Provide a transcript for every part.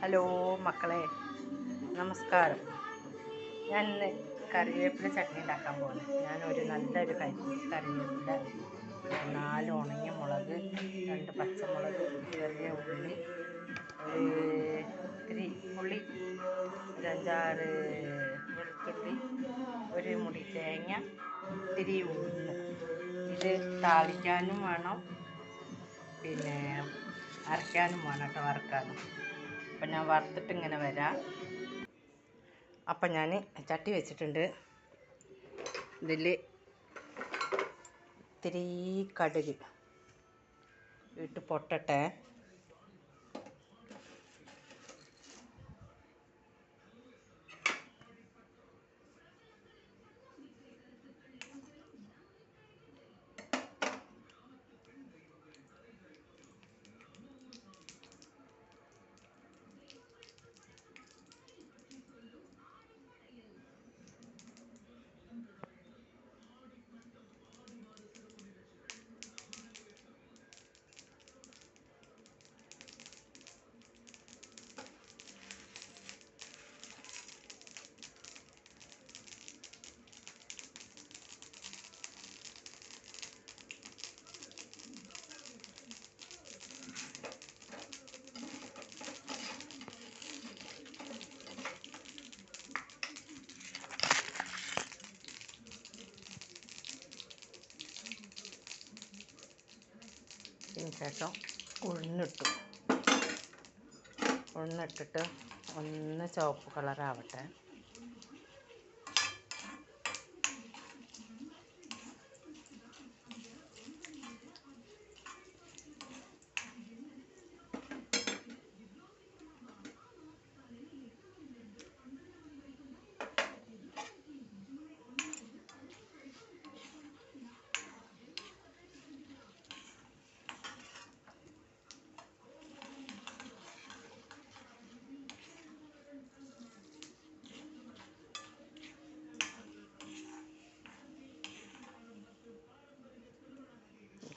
Hello മക്കളെ നമസ്കാരം. ഞാൻ ഇന്ന് കറിവേപ്പില ചട്നി ഉണ്ടാക്കാൻ പോകുന്നത് ഞാനൊരു നല്ലൊരു കരി കറിവേപ്പില ഒരു നാല് ഉണങ്ങിയ മുളക് രണ്ട് പച്ചമുളക് ചെറിയ ഉള്ളി ഒരു ഇത്തിരി ഉള്ളി ഒരു അഞ്ചാറ് വെളുത്തുള്ളി ഒരു മുടി തേങ്ങ ഇത്തിരി ഉഴുന്ന് ഇത് താളിക്കാനും വേണം. പിന്നെ അരയ്ക്കാനും വേണം കേട്ടോ വറുക്കാനും. അപ്പം ഞാൻ വറുത്തിട്ട് ഇങ്ങനെ വരാം. അപ്പം ഞാൻ ചട്ടി വെച്ചിട്ടുണ്ട്. ഇതിൽ ഇത്തിരി കടുക് ഇട്ട് പൊട്ടട്ടെ. അതിന് ശേഷം ഉഴുന്നിട്ടു ഉഴുന്നിട്ടിട്ട് ഒന്ന് ചുവപ്പ് കളറാവട്ടെ.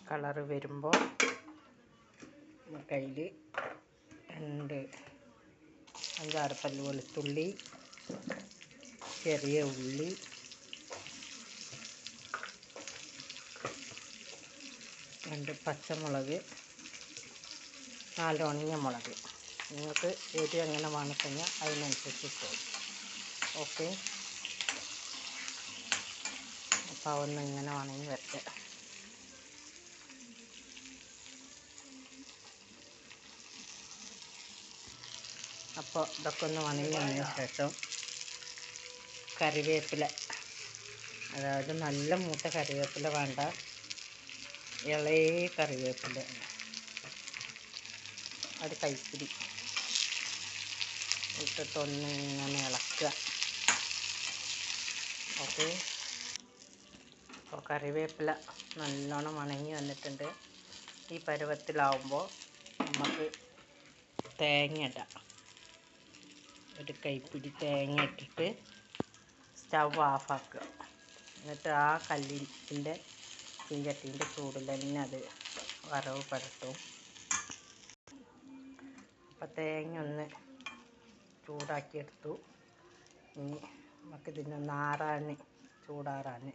കളറ് വരുമ്പോൾ കയ്യിൽ രണ്ട് അഞ്ചാറ് പല്ല് വെളുത്തുള്ളി ചെറിയ ഉള്ളി രണ്ട് പച്ചമുളക് നാല് ഉണങ്ങിയ മുളക്. നിങ്ങൾക്ക് എരി എങ്ങനെ വേണമെങ്കിൽ അതിനനുസരിച്ച് ഇട്ടു ഓക്കെ? അപ്പോൾ ഒന്ന് ഇങ്ങനെ വേണമെങ്കിൽ വരട്ടെ. അപ്പോൾ ഇതൊക്കെ ഒന്ന് വണങ്ങിയതിന് ശേഷം കറിവേപ്പില. അതായത് നല്ല മൂത്ത കറിവേപ്പില വേണ്ട ഇളയ കറിവേപ്പില. ഒരു കൈപ്പിടി. ഇട്ടിട്ടൊന്ന് ഇങ്ങനെ ഇളക്കുക. ഓക്കെ. അപ്പോൾ കറിവേപ്പില നല്ലോണം വണങ്ങി വന്നിട്ടുണ്ട്. ഈ പരുവത്തിലാവുമ്പോൾ നമുക്ക് തേങ്ങ ഇടാം. ഒരു കൈപ്പിടി തേങ്ങ ഇട്ടിട്ട് സ്റ്റവ് ഓഫാക്കുക. എന്നിട്ട് ആ കല്ലിന്റെ ചീഞ്ചട്ടീന്റെ ചൂടിൽ തന്നെ അത് വറവ് പരട്ടും അപ്പം തേങ്ങ ഒന്ന് ചൂടാക്കിയെടുത്തു ഇനി നമുക്കിതിന് നാറാൻ ചൂടാറാൻ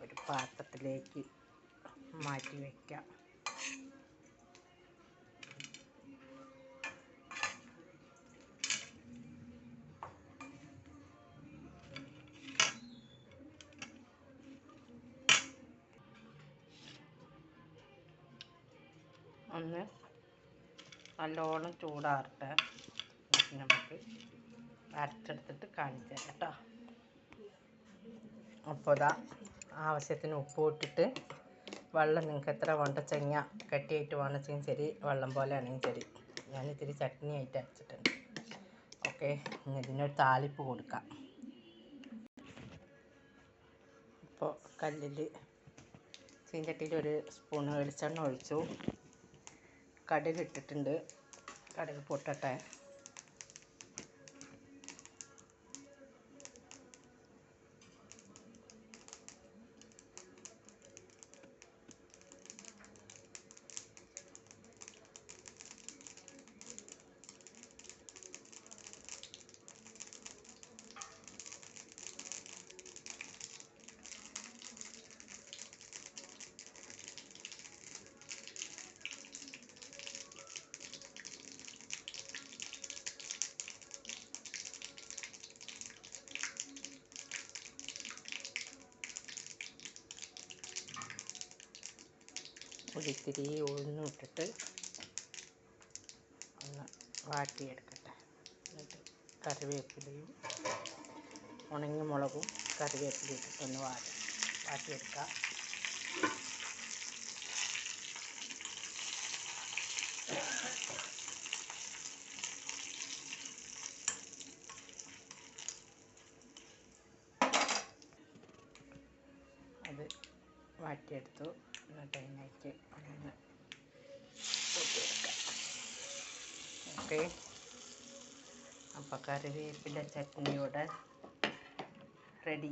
ഒരു പാത്രത്തിലേക്ക് മാറ്റി വയ്ക്കാം ഒന്ന് നല്ലോണം ചൂടാറട്ടെ. നമുക്ക് അരച്ചെടുത്തിട്ട് കാണിച്ചു തരാം കേട്ടോ. അപ്പോൾ ഇതാ ആവശ്യത്തിന് ഉപ്പ് ഇട്ടിട്ട് വെള്ളം നിങ്ങൾക്ക് എത്ര വേണ്ട ചെങ്ങ കട്ടിയായിട്ട് വേണമെച്ചെങ്കിൽ ശരി വെള്ളം പോലെ ആണെങ്കിൽ ശരി. ഞാൻ ഇത്തിരി ചട്നി ആയിട്ട് അരച്ചിട്ടുണ്ട്. ഓക്കെ ഇനി ഇതിനൊരു താളിപ്പ് കൊടുക്കാം. ഇപ്പോൾ കല്ലിൽ ചീഞ്ചട്ടിയിൽ ഒരു സ്പൂൺ വെളിച്ചെണ്ണ ഒഴിച്ചു. കടുക് ഇട്ടിട്ടുണ്ട്. കടുക് പൊട്ടട്ടെ. ഒരിത്തിരി ഉഴുന്നും ഇട്ടിട്ട് ഒന്ന് വാട്ടിയെടുക്കട്ടെ. എന്നിട്ട് കറിവേപ്പിലയും ഉണങ്ങിമുളകും കറിവേപ്പിലയും ഇട്ടിട്ടൊന്ന് വാട്ടി വാട്ടിയെടുക്കാം. അത് വാട്ടിയെടുത്തു. അതിനകത്ത് ഒന്ന് ഓക്കെ. അപ്പം കറിവേപ്പില ചട്നിയോടെ റെഡി.